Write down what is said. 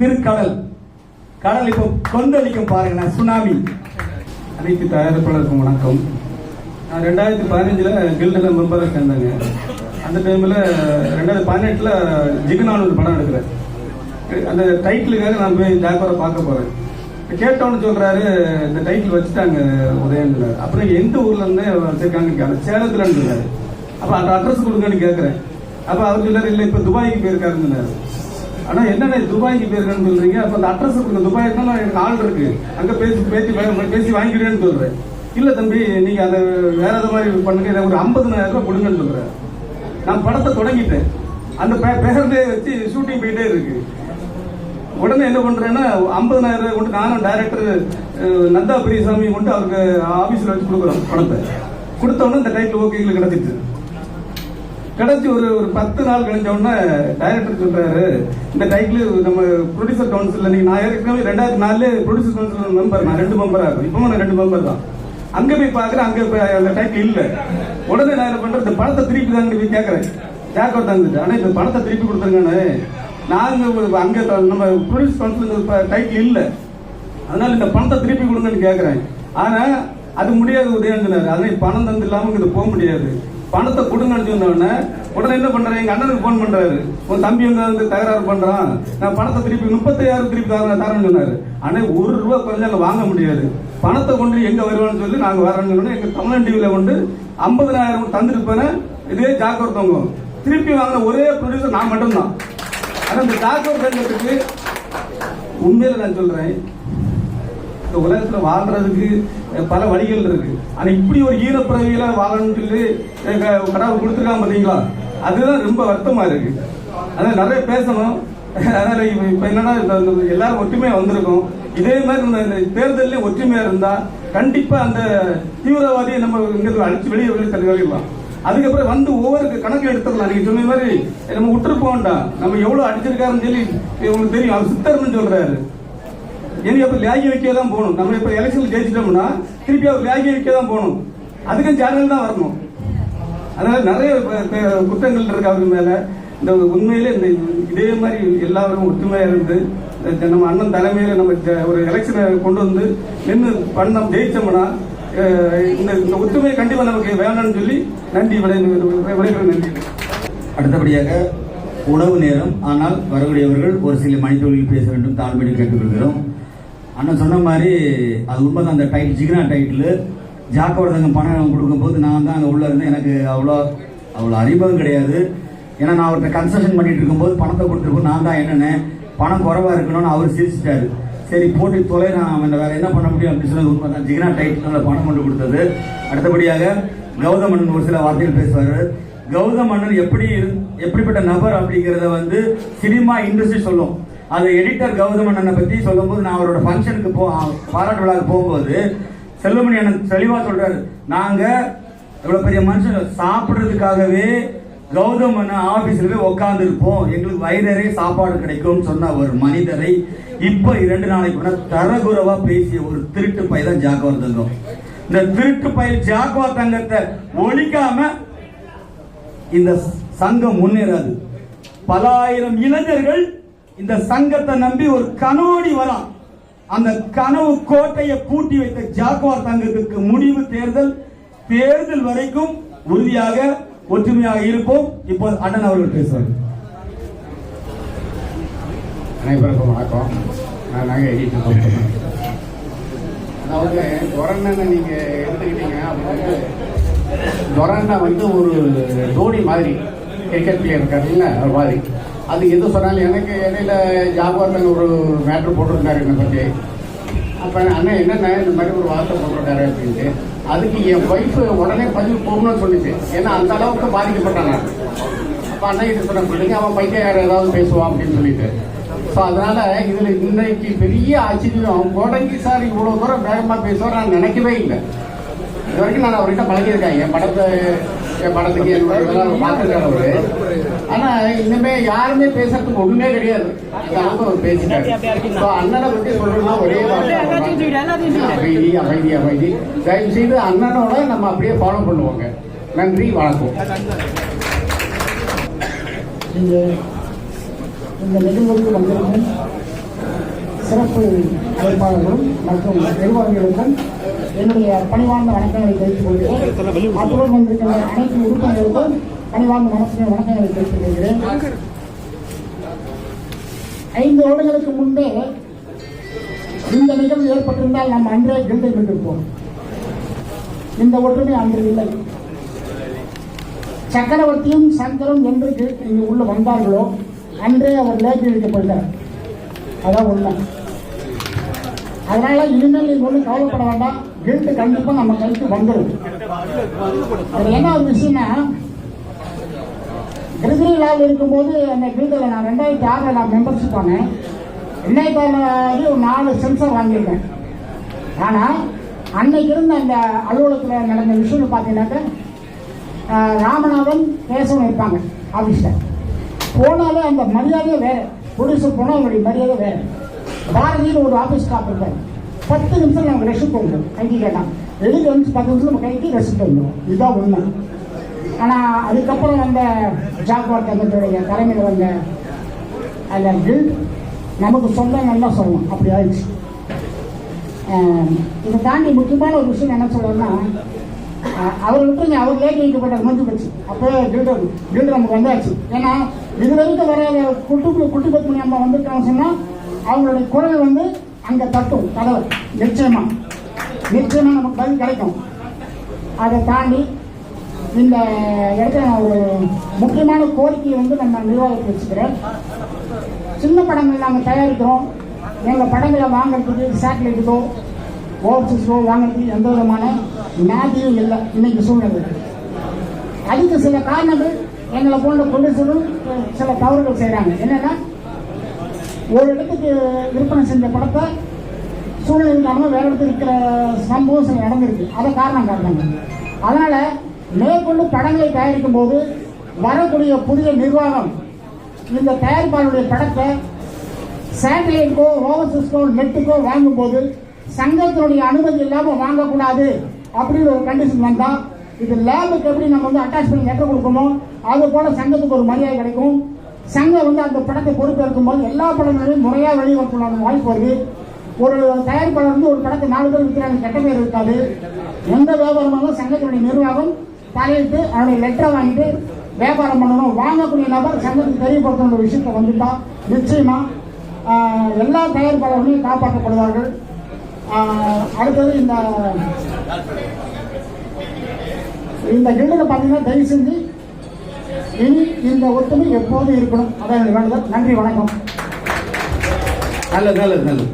திருக்கடல். கடல் இப்போ கொந்தளிக்கும் பாருங்களேன் சுனாமி. அனைத்து தயாரிப்பாளருக்கும் வணக்கம். நான் ரெண்டாயிரத்தி பதினஞ்சில் கில்டில் மெம்பராக சேர்ந்தேங்க. அந்த டைமில் ரெண்டாயிரத்தி பதினெட்டில் ஜிகனான் ஒரு படம் எடுக்கிறேன். அந்த டைட்டிலுக்காக நான் போய் ஜாக்கோரை பார்க்க போகிறேன் கேட்டோன்னு சொல்கிறாரு இந்த டைட்டில் வச்சுட்டாங்க உதயன்றார் அப்புறம் எந்த ஊர்ல இருந்து வச்சிருக்காங்கன்னு கேட்க சேலத்தில் இருந்தாரு அப்போ அந்த அட்ரஸ் கொடுங்கன்னு கேட்குறேன் அப்போ அவர் சொல்லாரு இல்லை இப்போ துபாய்க்கு போயிருக்காருன்னு ஆனா என்னண்ணே துபாய்க்கு போயிருக்கேன்னு சொல்றீங்க? அப்ப அந்த அட்ரஸ் கொடுங்க துபாய் இருந்தாலும் எனக்கு ஆள் இருக்கு. அங்க பேசி பேசி பேசி வாங்கிக்கிறேன்னு சொல்றேன். இல்ல தம்பி நீங்க அதை வேற எதை மாதிரி பண்ணுங்க. இதை ஒரு ஐம்பதுனாயிரம் ரூபாய் கொடுங்கன்னு சொல்றேன். நான் படத்தை தொடங்கிட்டேன். அந்த பே- வச்சு ஷூட்டிங் போயிட்டே இருக்கு. உடனே என்ன பண்றேன்னா ஐம்பதனாயிரம் ரூபாய் கொண்டு நானும் டைரக்டர் நந்தா பெரியசாமி கொண்டு அவருக்கு ஆபீஸ்ல வச்சு கொடுக்குறோம் படத்தை. கொடுத்த இந்த டைட்டில் ஓகே எங்களுக்கு கிடைச்சிட்டு கிடைச்சி ஒரு ஒரு பத்து நாள் கழிஞ்ச உடனே டைரக்டர் சொல்றாரு இந்த டைட்டில் நம்ம ப்ரொடியூசர் கவுன்சில் நீங்க நான் ஏற்கனவே ரெண்டாயிரத்தி நாலு ப்ரொடியூசர் கவுன்சில் மெம்பர் நான் ரெண்டு மெம்பரா இருக்கும் இப்போ நான் ரெண்டு மெம்பர் தான். அங்க போய் பாக்குறேன் அங்க போய் அந்த டைட்டில் இல்ல. உடனே நான் என்ன பண்றேன் இந்த பணத்தை திருப்பி தான் போய் கேட்கறேன். ஜாக்கோ தந்துட்டு ஆனா இந்த பணத்தை திருப்பி கொடுத்துருங்கண்ணே நாங்க அங்க நம்ம ப்ரொடியூசர் கவுன்சில் டைட்டில் இல்ல. அதனால இந்த பணத்தை திருப்பி கொடுங்கன்னு கேட்கறேன். ஆனா அது முடியாது உதயஞ்சனார் அதனால பணம் தந்து இல்லாம இங்க போக முடியாது. பணத்தை கொடுங்கன்னு சொன்ன உடனே என்ன பண்றேன் எங்க அண்ணனுக்கு போன் பண்றாரு. உன் தம்பி வந்து வந்து தகராறு பண்றான். நான் பணத்தை திருப்பி முப்பத்தாயிரம் திருப்பி தரேன் தரேன்னு சொன்னாரு. ஆனா ஒரு ரூபா குறைஞ்சாங்க வாங்க முடியாது. பணத்தை கொண்டு எங்க வருவான்னு சொல்லி நாங்க வரோம்னு சொன்னோம் எங்க தமிழன் டிவில கொண்டு ஐம்பதனாயிரம் தந்துட்டு போனேன் இதே ஜாக்கிரத்தவங்க திருப்பி வாங்கின ஒரே ப்ரொடியூசர் நான் மட்டும்தான். ஆனா இந்த ஜாக்கிரதை சங்கத்துக்கு உண்மையில நான் சொல்றேன் இந்த உலகத்துல வாழ்றதுக்கு பல வழிகள் இருக்கு. ஆனா இப்படி ஒரு ஈரப்பிறவியில வாழணும்னு சொல்லி எங்க கடவுள் கொடுத்துருக்காங்க பாத்தீங்களா? அதுதான் ரொம்ப வருத்தமா இருக்கு. அதனால நிறைய பேசணும். அதனால இப்ப என்னன்னா எல்லாரும் ஒற்றுமையா வந்திருக்கோம். இதே மாதிரி இந்த இந்த ஒற்றுமையா இருந்தா கண்டிப்பா அந்த தீவிரவாதியை நம்ம இங்கிருந்து அழைச்சி வெளியே வெளியே தள்ளி அதுக்கப்புறம் வந்து ஒவ்வொரு கணக்கு எடுத்துக்கலாம். நீங்க சொன்ன மாதிரி நம்ம விட்டுரு நம்ம எவ்வளவு அடிச்சிருக்காருன்னு சொல்லி உங்களுக்கு தெரியும். அவர் சித்தர்னு சொல்றாரு. இனி அப்ப லேகி வைக்க தான் போகணும். நம்ம இப்ப எலெக்ஷன் ஜெயிச்சிட்டோம்னா திருப்பி அவர் லேகி வைக்க தான் போகணும். அதுக்கும் சேனல் தான் வரணும். அதனால நிறைய குற்றங்கள் இருக்கு அவர் மேல. இந்த உண்மையிலே இந்த இதே மாதிரி எல்லாரும் ஒற்றுமையா இருந்து நம்ம அண்ணன் தலைமையில நம்ம ஒரு எலெக்ஷனை கொண்டு வந்து நின்று பண்ணோம் ஜெயிச்சோம்னா இந்த இந்த ஒற்றுமையை கண்டிப்பா நமக்கு வேணும்னு சொல்லி நன்றி விடை விடைபெற நன்றி. அடுத்தபடியாக உணவு நேரம். ஆனால் வரக்கூடியவர்கள் ஒரு சில மணித்துளிகள் பேச வேண்டும். தாழ்மையை கேட்டுக்கொள்கிறோம். அண்ணன் சொன்ன மாதிரி அது உண்மைதான் அந்த டைட்டில் ஜிகினா டைட்டில் ஜாக்கவர்தங்க பணம் கொடுக்கும்போது நான் தான் அங்கே உள்ளே இருந்தேன். எனக்கு அவ்வளோ அவ்வளோ அறிமுகம் கிடையாது. ஏன்னா நான் அவர்கிட்ட கன்செஷன் பண்ணிட்டு இருக்கும்போது பணத்தை கொடுத்துருக்கோம். நான் தான் என்னென்ன பணம் குறவாக இருக்கணும்னு அவர் சிரிச்சிட்டாரு. சரி போட்டு தொலை நான் அவன் வேற என்ன பண்ண முடியும் அப்படின்னு சொன்னது உண்மை தான் ஜிகினா டைட்டில் பணம் கொண்டு கொடுத்தது. அடுத்தபடியாக கௌதமன் ஒரு சில வார்த்தைகள் பேசுவார். கௌதம் அண்ணன் எப்படி இரு- எப்படிப்பட்ட நபர் அப்படிங்கிறத வந்து சினிமா இண்டஸ்ட்ரி சொல்லும். அது எடிட்டர் கௌதம் அண்ணனை பத்தி சொல்லும்போது நான் அவரோட ஃபங்க்ஷனுக்கு போ பாராட்டு விழாவுக்கு போகும்போது செல்லுமணி அண்ணன் தெளிவா சொல்றாரு. நாங்க இவ்வளவு பெரிய மனுஷன் சாப்பிடுறதுக்காகவே கௌதம் அண்ணன் ஆபீஸ்ல போய் உட்கார்ந்து இருப்போம் எங்களுக்கு வயிறறே சாப்பாடு கிடைக்கும்னு சொன்ன ஒரு மனிதரை இப்ப இரண்டு நாளைக்கு முன்னாடி தரகுறவா பேசிய ஒரு திருட்டு பை தான் ஜாகவர் தங்கம். இந்த திருட்டு பை ஜாகவா தங்கத்தை ஒழிக்காம இந்த சங்கம் முன்னேறாது. பல ஆயிரம் இளைஞர்கள் இந்த சங்கத்தை நம்பி ஒரு கனோடி வரலாம் அந்த கனவு கோட்டையை பூட்டி வைத்த ஜாக்குவார் சங்கத்துக்கு முடிவு தேர்தல். தேர்தல் வரைக்கும் உறுதியாக ஒற்றுமையாக இருப்போம். இப்போ அண்ணன் அவர்கள் பேசுவார்கள் அனைவருக்கும் வணக்கம். நான் அதாவது துரண்ணனை நீங்கள் எடுத்துக்கிட்டீங்க அப்படின்னா துரண்ணா வந்து ஒரு தோனி மாதிரி கிரிக்கெட் பிளேயர் இருக்காருல்ல ஒரு மாதிரி. அது எது சொன்னாலும் எனக்கு இடையில ஜாகுவார்ல ஒரு மேட்ரு போட்டிருந்தாரு என்னை பற்றி அப்போ அண்ணன் என்னென்ன இந்த மாதிரி ஒரு வார்த்தை போட்டிருக்காரு அப்படின்ட்டு. அதுக்கு என் ஒய்ஃபு உடனே பதில் போகணும்னு சொல்லிச்சு. ஏன்னா அந்த அளவுக்கு பாதிக்கப்பட்டான். நான் அப்ப அண்ணன் இது சொன்ன பிள்ளைங்க அவன் யார் ஏதாவது பேசுவான் அப்படின்னு சொல்லிட்டு. ஸோ அதனால இதில் இன்னைக்கு பெரிய ஆச்சரியம். கோடங்கி சார் இவ்வளோ தூரம் வேகமாக பேசுவார் நான் நினைக்கவே இல்லை. இது வரைக்கும் நான் அவர்கிட்ட பழகியிருக்கேன். என் படத்தை படத்துக்கு என்னோட இதெல்லாம் பார்த்துருக்காரு அவரு. ஆனா இனிமே யாருமே பேசுறதுக்கு ஒண்ணுமே கிடையாது. அந்த அவர் பேசிட்டாரு. ஸோ அண்ணனை பத்தி சொல்லணும்னா ஒரே. அமைதி அமைதி அமைதி. தயவு செய்து அண்ணனோட நம்ம அப்படியே ஃபாலோ பண்ணுவோங்க. நன்றி வணக்கம். இந்த இந்த நிகழ்வுக்கு வந்திருக்கும் சிறப்பு அழைப்பாளர்களும் மற்றும் நிர்வாகிகளுக்கும் என்னுடைய பணிவார்ந்த வணக்கங்களை தெரிவித்துக் கொள்கிறேன். அத்துடன் வந்திருக்கிற அனைத்து உறுப்பினர்களுக்கும் பணிவார்ந்த மனசின வணக்கங்களை தெரிவித்துக் கொள்கிறேன். ஐந்து வருடங்களுக்கு முன்பே இந்த நிகழ்வு ஏற்பட்டிருந்தால் நாம் அன்றே கில்டை பெற்றிருப்போம் இந்த ஒற்றுமை அன்று இல்லை சக்கரவர்த்தியும் சங்கரும் என்று இங்கு உள்ள வந்தார்களோ அன்றே அவர் லேக்கி இழுக்கப்பட்டார் அதான் உண்மை. அதனால இனிமேல் நீங்க ஒன்றும் கவலைப்பட வேண்டாம். கில்ட்டு கண்டிப்பா நம்ம கைக்கு வந்துடும் அது என்ன ஒரு விஷயம்னா கிரிகிரி லாவில் இருக்கும்போது அந்த கில்டில் நான் ரெண்டாயிரத்தி ஆறில் நான் மெம்பர்ஷிப் பண்ணேன். ரெண்டாயிரத்தி ஆறில் ஒரு நாலு சென்சர் வாங்கியிருக்கேன். ஆனால் அன்னைக்கு இருந்த அந்த அலுவலகத்தில் நடந்த விஷயம் பார்த்தீங்கன்னாக்க ராமநாதன் கேசவன் இருப்பாங்க ஆஃபீஸில் போனாலே அந்த மரியாதையே வேற. போலீஸுக்கு போனால் அவங்களுடைய மரியாதை வேற. பாரதியில் ஒரு ஆஃபீஸ் ஸ்டாப் இருப்பார் பத்து நிமிஷம் நமக்கு ரெஸ்ட் பண்ணுவோம் கைக்கு கேட்டான் எழுதி வந்து பத்து நிமிஷம் நம்ம கைக்கு ரெஸ்ட் பண்ணுவோம் இதுதான் உண்மை ஆனால் அதுக்கப்புறம் வந்த ஜாக்வார் தங்கத்துடைய தலைமையில் வந்த அந்த கில்ட் நமக்கு சொந்த நல்லா சொல்லணும் அப்படி ஆயிடுச்சு இதை தாண்டி முக்கியமான ஒரு விஷயம் என்ன சொல்லணும்னா அவர் விட்டுருங்க அவர் லேட் வைக்கப்பட்ட முடிஞ்சு போச்சு அப்போ கில்டர் கில்டர் நமக்கு வந்தாச்சு ஏன்னா இது வரைக்கும் வர குட்டு குட்டி பத்மனி அம்மா வந்துட்டாங்க சொன்னால் அவங்களுடைய குரல் வந்து அங்க தட்டும் கதவை நிச்சயமா. நிச்சயமா நமக்கு பதில் கிடைக்கும். அதை தாண்டி இந்த இடத்துல ஒரு முக்கியமான கோரிக்கையை வந்து நம்ம நிர்வாகத்தில் வச்சுக்கிறேன். சின்ன படங்கள் நாங்கள் தயாரிக்கிறோம். எங்கள் படங்களை வாங்குறதுக்கு சேட்டலைட்டுக்கோ ஓவர்சீஸ்க்கோ வாங்குறதுக்கு எந்த விதமான நாதியும் இல்லை இன்னைக்கு சூழ்நிலை. அதுக்கு சில காரணங்கள் எங்களை போன்ற ப்ரொடியூசரும் சில தவறுகள் செய்கிறாங்க என்னன்னா ஒரு இடத்துக்கு விற்பனை செஞ்ச படத்தை சூழ்நிலை காரணமாக வேற இடத்துக்கு இருக்கிற சம்பவம் சில நடந்திருக்கு. அதை காரணம் காட்டுறாங்க அதனால மேற்கொண்டு படங்களை தயாரிக்கும் போது வரக்கூடிய புதிய நிர்வாகம் இந்த தயாரிப்பாளருடைய படத்தை சேட்டலைட்டுக்கோ ஓவர்சீஸ்க்கோ நெட்டுக்கோ வாங்கும்போது சங்கத்தினுடைய அனுமதி இல்லாமல் வாங்கக்கூடாது அப்படின்னு ஒரு கண்டிஷன் வந்தால் இது லேபுக்கு எப்படி நம்ம வந்து அட்டாச் பண்ணி லெட்டர் கொடுக்கணுமோ அது போல சங்கத்துக்கு ஒரு மரியாதை கிடைக்கும். சங்கம் வந்து அந்த படத்தை பொறுப்பேற்கும் போது எல்லா படங்களையும் முறையாக வெளிவரக்கூடிய வாய்ப்பு வருது. ஒரு தயாரிப்பாளர் வந்து ஒரு படத்தை நாலு பேர் விற்கிறாங்க கெட்ட பேர் இருக்காது. எந்த வியாபாரமாலும் சங்கத்தினுடைய நிர்வாகம் தலையிட்டு அவருடைய லெட்டரை வாங்கிட்டு வியாபாரம் பண்ணணும். வாங்கக்கூடிய நபர் சங்கத்துக்கு தெரியப்படுத்தணும் ஒரு விஷயத்தை வந்துட்டா நிச்சயமா எல்லா தயாரிப்பாளர்களும் காப்பாற்றப்படுவார்கள். அடுத்தது இந்த இந்த கில்டில் பார்த்தீங்கன்னா தயவு செஞ்சு இனி இந்த ஒற்றுமை எப்போதும் இருக்கணும்? அதான் என்னுடைய வேண்டுதல் நன்றி வணக்கம். நல்லது நல்லது நல்லது.